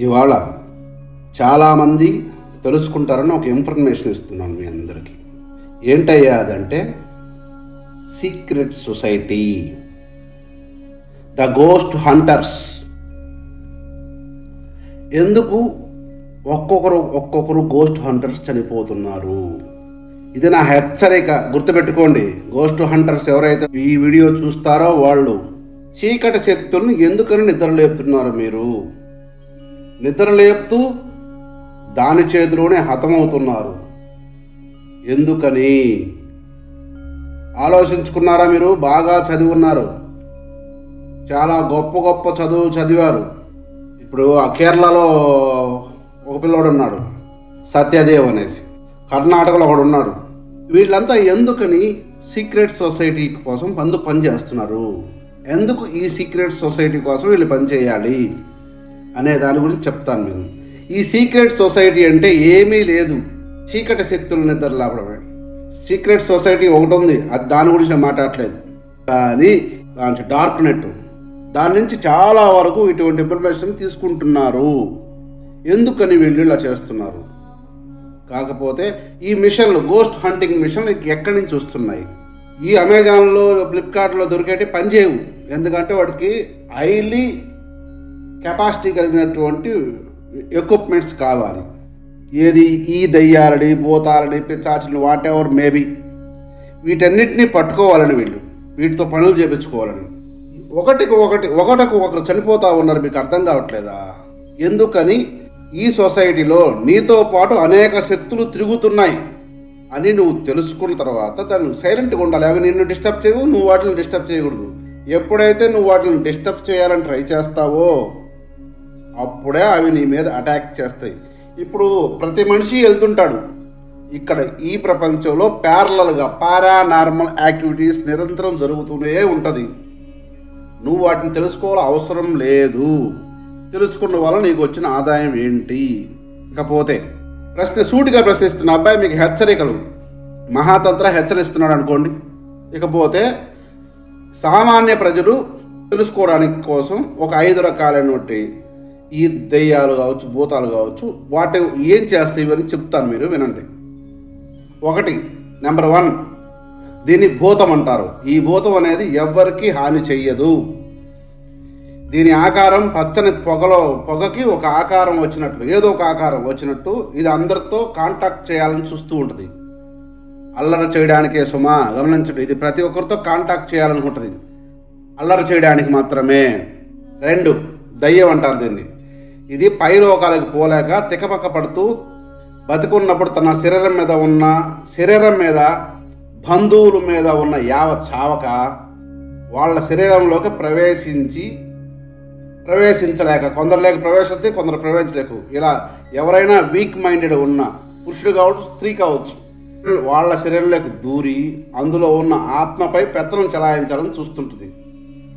ఇవాళ చాలామంది తెలుసుకుంటారని ఒక ఇన్ఫర్మేషన్ ఇస్తున్నాను మీ అందరికీ. ఏంటయ్యా అదంటే secret society the ghost hunters ఎందుకు ఒక్కొక్కరు ఒక్కొక్కరు గోస్ట్ హంటర్స్ చనిపోతున్నారు? ఇది నా హెచ్చరిక. గుర్తుపెట్టుకోండి గోస్ట్ హంటర్స్ ఎవరైతే ఈ వీడియో చూస్తారో వాళ్ళు చీకటి శక్తులను ఎందుకని నిద్రలేపుతున్నారు మీరు? నిద్రలేపుతూ దాని చేతిలోనే హతమవుతున్నారు. ఎందుకని? ఆలోచించుకున్నారా మీరు? బాగా చదివి ఉన్నారు చాలా గొప్ప గొప్ప చదువు చదివారు. ఇప్పుడు ఆ కేరళలో ఒక పిల్లోడు ఉన్నాడు. సత్యదేవ్ అనేసి. కర్ణాటకలో ఒకడు ఉన్నాడు. వీళ్ళంతా ఎందుకని సీక్రెట్ సొసైటీ కోసం పందు పనిచేస్తున్నారు ఎందుకు ఈ సీక్రెట్ సొసైటీ కోసం వీళ్ళు పని చేయాలి? అనే దాని గురించి చెప్తాను నేను. ఈ సీక్రెట్ సొసైటీ అంటే ఏమీ లేదు. చీకటి శక్తులు నిద్ర లేపడమే సీక్రెట్ సొసైటీ ఒకటి ఉంది. అది దాని గురించి నేను మాట్లాడలేదు కానీ దాని డార్క్ నెట్. దాని నుంచి చాలా వరకు ఇటువంటి ఇన్ఫర్మేషన్ తీసుకుంటున్నారు. ఎందుకని వీళ్ళు ఇలా చేస్తున్నారు? కాకపోతే ఈ మిషన్లు గోస్ట్ హంటింగ్ మిషన్లు ఎక్కడి నుంచి వస్తున్నాయి? ఈ అమెజాన్లో ఫ్లిప్కార్ట్లో దొరికేటి పనిచేయవు. ఎందుకంటే వాటికి హైలీ కెపాసిటీ కలిగినటువంటి ఎక్విప్మెంట్స్ కావాలి. ఏది? ఈ దయ్యాలని భూతాలని పిచ్చాచులని వాట్ ఎవర్ మేబీ వీటన్నిటిని పట్టుకోవాలని వీళ్ళు. వీటితో పనులు చేపించుకోవాలని. ఒకటికి ఒకటి ఒకటికి ఒకరు చనిపోతా ఉన్నారు మీకు అర్థం కావట్లేదా? ఎందుకని? ఈ సొసైటీలో నీతో పాటు అనేక శక్తులు తిరుగుతున్నాయి అని నువ్వు తెలుసుకున్న తర్వాత దాన్ని సైలెంట్గా ఉండాలి. అవి నిన్ను డిస్టర్బ్ చేయవు నువ్వు వాటిని డిస్టర్బ్ చేయకూడదు. ఎప్పుడైతే నువ్వు వాటిని డిస్టర్బ్ చేయాలని ట్రై చేస్తావో అప్పుడే అవి నీ మీద అటాక్ చేస్తాయి. ఇప్పుడు ప్రతి మనిషి వెళ్తుంటాడు. ఇక్కడ ఈ ప్రపంచంలో ప్యారలల్గా పారానార్మల్ యాక్టివిటీస్ నిరంతరం జరుగుతూనే ఉంటుంది. నువ్వు వాటిని తెలుసుకోవాల అవసరం లేదు. తెలుసుకున్న వల్ల నీకు వచ్చిన ఆదాయం ఏంటి? ఇకపోతే ప్రశ్న సూటిగా ప్రశ్నిస్తున్న అబ్బాయి మీకు హెచ్చరికలు. మహాతంత్ర హెచ్చరిస్తున్నాడు అనుకోండి. ఇకపోతే సామాన్య ప్రజలు తెలుసుకోవడానికి కోసం ఒక ఐదు రకాలైనటువంటి ఈ దెయ్యాలు కావచ్చు భూతాలు కావచ్చు వాటి ఏం చేస్తాయి ఇవన్నీ చెప్తాను మీరు వినండి. ఒకటి నెంబర్ వన్ దీన్ని భూతం అంటారు. ఈ భూతం అనేది ఎవ్వరికి హాని చెయ్యదు. దీని ఆకారం పచ్చని పొగలో పొగకి ఒక ఆకారం వచ్చినట్లు ఏదో ఒక ఆకారం వచ్చినట్టు ఇది అందరితో కాంటాక్ట్ చేయాలని చూస్తూ ఉంటుంది. అల్లరి చేయడానికే సుమా గమనించండి ఇది ప్రతి ఒక్కరితో కాంటాక్ట్ చేయాలనుకుంటుంది. అల్లరి చేయడానికి మాత్రమే. రెండు దయ్యం అంటారు దీన్ని. ఇది పై లోకాలకు పోలేక తికపక్క పడుతూ బతికున్నప్పుడు తన శరీరం మీద ఉన్న శరీరం మీద బంధువుల మీద ఉన్న యావ చావక వాళ్ళ శరీరంలోకి ప్రవేశించి ప్రవేశించలేక కొందరు లేక ప్రవేశిస్తే కొందరు ప్రవేశించలేకు. ఇలా ఎవరైనా వీక్ మైండెడ్ ఉన్న పురుషుడు కావచ్చు స్త్రీ కావచ్చు వాళ్ళ శరీరంలోకి దూరి అందులో ఉన్న ఆత్మపై పెత్తనం చెలాయించాలని చూస్తుంటుంది.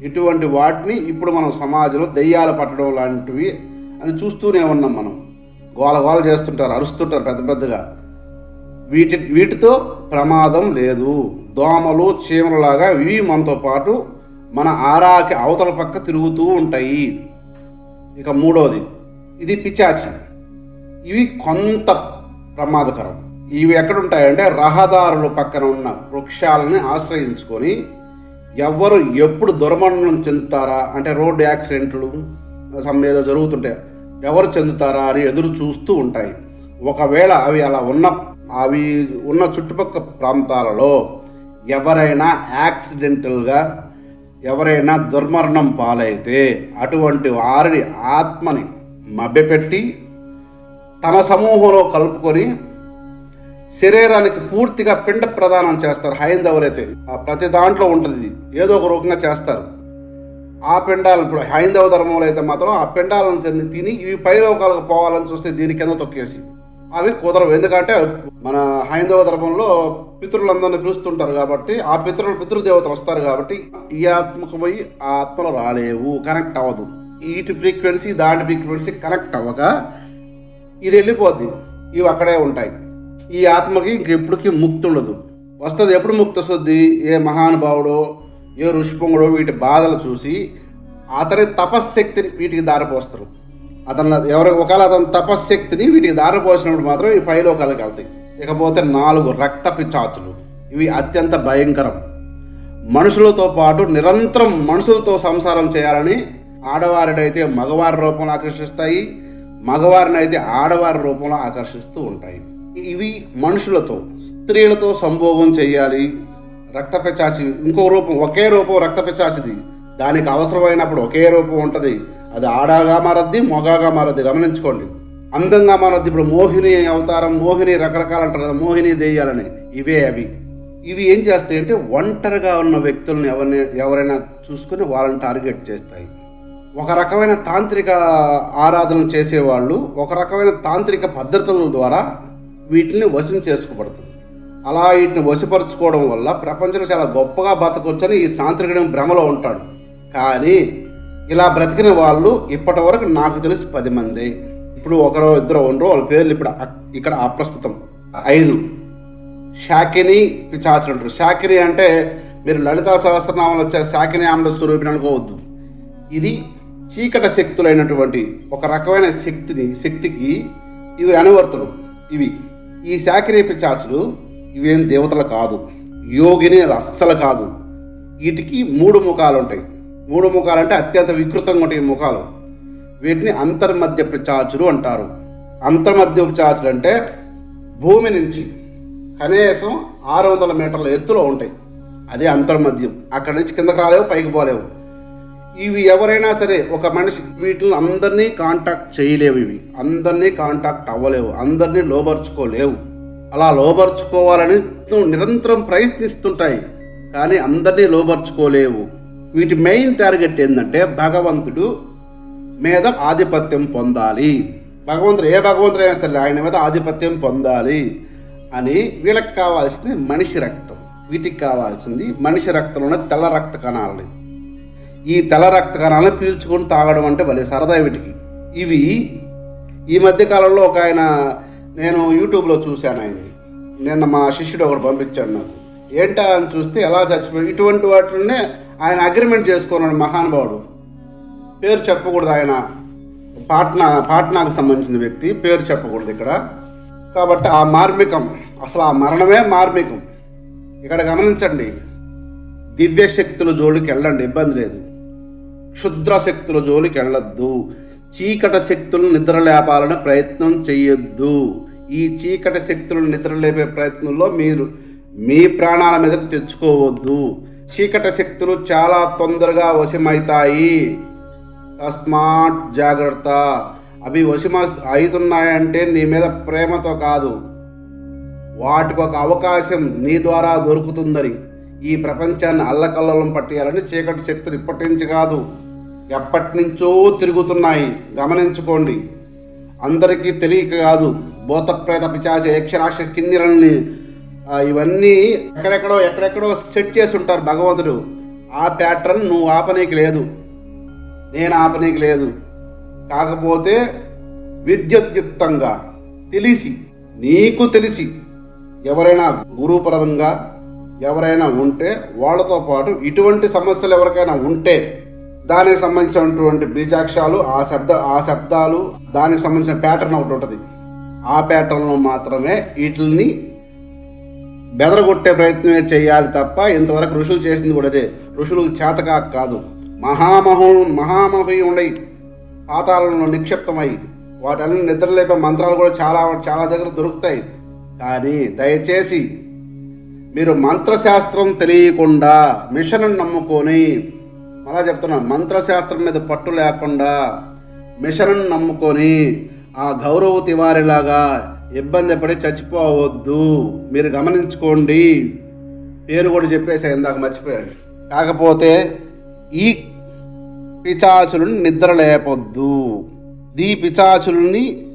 ఇటువంటి వాటిని ఇప్పుడు మనం సమాజంలో దెయ్యాలు పట్టడం లాంటివి అని చూస్తూనే ఉన్నాం మనం. గోల గోల చేస్తుంటారు అరుస్తుంటారు పెద్ద పెద్దగా. వీటి వీటితో ప్రమాదం లేదు. దోమలు చీమలలాగా ఇవి మనతో పాటు మన ఆరాకి అవతల పక్క తిరుగుతూ ఉంటాయి. ఇక మూడవది ఇది పిచాచి. ఇవి కొంత ప్రమాదకరం. ఇవి ఎక్కడుంటాయంటే రహదారుల పక్కన ఉన్న వృక్షాలని ఆశ్రయించుకొని ఎవ్వరు ఎప్పుడు దుర్మరణం చెందుతారా? అంటే రోడ్డు యాక్సిడెంట్లు సమ్ ఏదో జరుగుతుంటాయి ఎవరు చెందుతారా అని ఎదురు చూస్తూ ఉంటాయి. ఒకవేళ అవి అలా ఉన్న అవి ఉన్న చుట్టుపక్కల ప్రాంతాలలో ఎవరైనా యాక్సిడెంటల్గా ఎవరైనా దుర్మరణం పాలైతే అటువంటి వారిని ఆత్మని మభ్యపెట్టి తమ సమూహంలో కలుపుకొని శరీరానికి పూర్తిగా పిండ ప్రదానం చేస్తారు హైందవులైతే. ప్రతి దాంట్లో ఉంటుంది ఏదో ఒక రూపంగా చేస్తారు. ఆ పిండాలను ఇప్పుడు హైందవ ధర్మంలో అయితే మాత్రం ఆ పిండాలను తిని తిని ఇవి పైలోకాలకు పోవాలని చూస్తే దీని కింద తొక్కేసి అవి కుదరవు. ఎందుకంటే మన హైందవ ధర్మంలో పితృలందరినీ పిలుస్తుంటారు కాబట్టి ఆ పితృలు పితృదేవతలు వస్తారు కాబట్టి ఈ ఆత్మకు పోయి ఆ ఆత్మలు రాలేవు కనెక్ట్ అవ్వదు. ఇటు ఫ్రీక్వెన్సీ దాని ఫ్రీక్వెన్సీ కనెక్ట్ అవ్వక ఇది వెళ్ళిపోద్ది. ఇవి అక్కడే ఉంటాయి. ఈ ఆత్మకి ఇంకెప్పటికీ ముక్తి ఉండదు. వస్తుంది ఎప్పుడు ముక్తి వస్తుంది? ఏ మహానుభావుడో ఏ ఋషిపొంగుడో వీటి బాధలు చూసి అతని తపశ్శక్తిని వీటికి దారిపోస్తారు. అతను ఎవరు ఒకవేళ అతని తపశ్శక్తిని వీటికి దారిపోసినప్పుడు మాత్రం ఈ పైలోకాలకు వెళ్తాయి. ఇకపోతే నాలుగు రక్త పిచాచులు ఇవి అత్యంత భయంకరం. మనుషులతో పాటు నిరంతరం మనుషులతో సంసారం చేయాలని ఆడవారినైతే మగవారి రూపంలో ఆకర్షిస్తాయి. మగవారిని అయితే ఆడవారి రూపంలో ఆకర్షిస్తూ ఉంటాయి. ఇవి మనుషులతో స్త్రీలతో సంభోగం చేయాలి. రక్త పిచాచి ఇంకో రూపం ఒకే రూపం రక్త పిచాచిది దానికి అవసరమైనప్పుడు ఒకే రూపం ఉంటుంది. అది ఆడాగా మారద్ది మొగాగా మారద్ది గమనించుకోండి. అందంగా మారద్ది ఇప్పుడు మోహిని అవతారం మోహిని రకరకాలు అంటారు కదా మోహిని దెయ్యాలని. ఇవే అవి. ఇవి ఏం చేస్తాయి అంటే ఒంటరిగా ఉన్న వ్యక్తులను ఎవరిని ఎవరైనా చూసుకుని వాళ్ళని టార్గెట్ చేస్తాయి. ఒక రకమైన తాంత్రిక ఆరాధన చేసేవాళ్ళు ఒక రకమైన తాంత్రిక పద్ధతుల ద్వారా వీటిని వశం చేసుకోబడుతుంది అలా వీటిని వశపరుచుకోవడం వల్ల ప్రపంచంలో చాలా గొప్పగా బతకొచ్చని ఈ తాంత్రికుడు భ్రమలో ఉంటాడు. కానీ ఇలా బ్రతికిన వాళ్ళు ఇప్పటి వరకు నాకు తెలిసి పది మంది. ఇప్పుడు ఒకరో ఇద్దరు ఉండరు వాళ్ళ పేర్లు ఇప్పుడు ఇక్కడ అప్రస్తుతం. ఐదు. శాకిని పిచాచులు అంటారు. శాకిని అంటే మీరు లలితా సహస్రనామాలు వచ్చారు శాకిని ఆమె స్వరూపిణి అనుకోవద్దు. ఇది చీకట శక్తులైనటువంటి ఒక రకమైన శక్తిని శక్తికి ఇవి అనువర్తులు. ఇవి. ఈ శాకిని పిచాచులు ఇవేం దేవతలు కాదు యోగిని అస్సలు కాదు. వీటికి మూడు ముఖాలు ఉంటాయి. మూడు ముఖాలు అంటే అత్యంత వికృతంగా ఉంటాయి ముఖాలు. వీటిని అంతర్మధ్య పిచాచులు అంటారు. అంతర్మధ్య పిచాచులు అంటే భూమి నుంచి కనీసం ఆరు వందల మీటర్ల ఎత్తులో ఉంటాయి. అదే అంతర్మధ్యం. అక్కడి నుంచి కిందకు రాలేవు పైకి పోలేవు. ఇవి ఎవరైనా సరే ఒక మనిషి వీటిని అందరినీ కాంటాక్ట్ చేయలేవు ఇవి. అందరినీ కాంటాక్ట్ అవ్వలేవు. అందరినీ లోబర్చుకోలేవు. అలా లోబర్చుకోవాలని నిరంతరం ప్రయత్నిస్తుంటాయి కానీ అందరినీ లోబర్చుకోలేవు. వీటి మెయిన్ టార్గెట్ ఏంటంటే భగవంతుడు మీద ఆధిపత్యం పొందాలి. భగవంతుడు ఏ భగవంతుడు అయినా సరే ఆయన మీద ఆధిపత్యం పొందాలి అని వీళ్ళకి కావాల్సింది మనిషి రక్తం. వీటికి కావాల్సింది మనిషి రక్తంలో ఉన్న తెల్ల రక్త కణాలని. ఈ తెల్ల రక్త కణాలను పీల్చుకొని తాగడం అంటే భలే సరదా వీటికి. ఇవి ఈ మధ్య కాలంలో ఒక ఆయన నేను యూట్యూబ్లో చూశాను ఆయన్ని నిన్న మా శిష్యుడు ఒకడు పంపించాడు నాకు. ఏంటా అని చూస్తే ఎలా చచ్చిపోయి ఇటువంటి వాటినే ఆయన అగ్రిమెంట్ చేసుకున్నాడు మహానుభావుడు. పేరు చెప్పకూడదు ఆయన. పాట్నా పాట్నాకు సంబంధించిన వ్యక్తి పేరు చెప్పకూడదు ఇక్కడ. కాబట్టి ఆ మార్మికం అసలు ఆ మరణమే మార్మికం. ఇక్కడ గమనించండి. దివ్య శక్తుల జోలికి వెళ్ళండి ఇబ్బంది లేదు. క్షుద్ర శక్తుల జోలికి వెళ్ళొద్దు. చీకట శక్తులను నిద్రలేపాలని ప్రయత్నం చేయొద్దు ఈ చీకటి శక్తులను నిద్రలేపే ప్రయత్నంలో మీరు మీ ప్రాణాల మీదకు తెచ్చుకోవద్దు. చీకటి శక్తులు చాలా తొందరగా వశమవుతాయి తస్మాత్ జాగ్రత్త. అవి వశమ అవుతున్నాయంటే నీ మీద ప్రేమతో కాదు. వాటికి ఒక అవకాశం నీ ద్వారా దొరుకుతుందని ఈ ప్రపంచాన్ని అల్లకల్లోలం పట్టేయాలని చీకటి శక్తులు ఇప్పటి నుంచి కాదు ఎప్పటి నుంచో తిరుగుతున్నాయి. గమనించుకోండి. అందరికీ తెలియక కాదు భూతప్రేత పిచాచ యక్షరాక్ష కిన్నెరల్ని ఇవన్నీ ఎక్కడెక్కడో ఎక్కడెక్కడో సెట్ చేసి ఉంటారు భగవంతుడు. ఆ ప్యాటర్న్ నువ్వు ఆపనీకి లేదు. నేను ఆపనీకి లేదు. కాకపోతే విద్యుత్యుక్తంగా తెలిసి నీకు తెలిసి ఎవరైనా గురుపరంగా ఎవరైనా ఉంటే వాళ్ళతో పాటు ఇటువంటి సమస్యలు ఎవరికైనా ఉంటే దానికి సంబంధించినటువంటి బీజాక్షాలు ఆ శబ్ద ఆ శబ్దాలు దానికి సంబంధించిన ప్యాటర్న్ ఒకటి ఉంటుంది. ఆ ప్యాటర్న్లో మాత్రమే వీటిని బెదరగొట్టే ప్రయత్నమే చేయాలి తప్ప ఇంతవరకు ఋషులు చేసింది కూడా అదే. ఋషులు చేతకా కాదు. మహామహో మహామహి ఉండయి. పాతాళంలో నిక్షిప్తమై. వాటన్ని నిద్రలేపే మంత్రాలు కూడా చాలా చాలా దగ్గర దొరుకుతాయి. కానీ దయచేసి మీరు మంత్రశాస్త్రం తెలియకుండా మిషన్ నమ్ముకొని అలా చెప్తున్నాను మంత్రశాస్త్రం మీద పట్టు లేకుండా మిషన్ నమ్ముకొని ఆ గౌరవ తివారిలాగా ఇబ్బంది పడి చచ్చిపోవద్దు. మీరు గమనించుకోండి. పేరు కూడా చెప్పేసా ఇందాక మర్చిపోయాడు కాకపోతే ఈ పిచాచులను నిద్ర లేపొద్దు. ఈ పిచాచుల్ని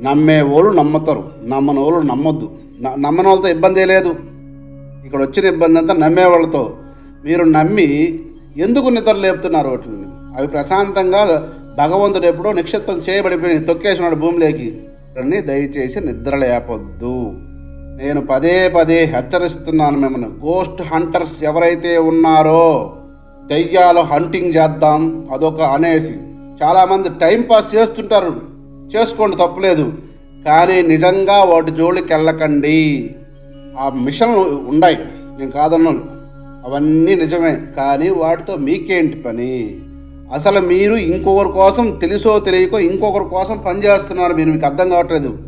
నమ్మే వాళ్ళు నమ్ముతారు. నమ్మని వాళ్ళు నమ్మొద్దు. న- నమ్మని వాళ్ళతో ఇబ్బంది లేదు. ఇక్కడ వచ్చిన ఇబ్బంది అంతా నమ్మే వాళ్ళతో. మీరు నమ్మి ఎందుకు నిద్ర లేపుతున్నారు వాటిని? అవి ప్రశాంతంగా భగవంతుడు ఎప్పుడో నిక్షిప్తం చేయబడిపోయి తొక్కేసినాడు భూమిలోకి. రండి దయచేసి నిద్ర లేపొద్దు. నేను పదే పదే హెచ్చరిస్తున్నాను మిమ్మల్ని. గోస్ట్ హంటర్స్ ఎవరైతే ఉన్నారో దయ్యాలు హంటింగ్ చేద్దాం అదొక అనేసి. చాలామంది టైం పాస్ చేస్తుంటారు. చేసుకోండి తప్పులేదు. కానీ నిజంగా వాటి జోలికి వెళ్ళకండి. ఆ మిషన్లు ఉన్నాయి. నేను కాదన్నాను. అవన్నీ నిజమే. కానీ వాటితో మీకేంటి పని? అసలు మీరు ఇంకొకరి కోసం తెలుసో తెలియకో ఇంకొకరి కోసం పనిచేస్తున్నారు మీరు మీకు అర్థం కావట్లేదు.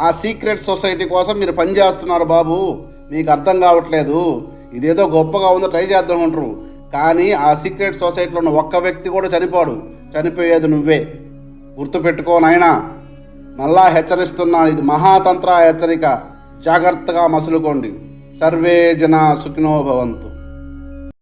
ఆ సీక్రెట్ సొసైటీ కోసం మీరు పనిచేస్తున్నారు బాబు. మీకు అర్థం కావట్లేదు. ఇదేదో గొప్పగా ఉందో ట్రై చేద్దాం అంటారు. కానీ ఆ సీక్రెట్ సొసైటీలో ఉన్న ఒక్క వ్యక్తి కూడా చనిపోడు. చనిపోయేది నువ్వే. గుర్తుపెట్టుకో నాయనా. మళ్ళా హెచ్చరిస్తున్నాను ఇది మహాతంత్ర హెచ్చరిక. జాగ్రత్తగా మసులుకోండి. సర్వే జన సుఖినో భవంతు.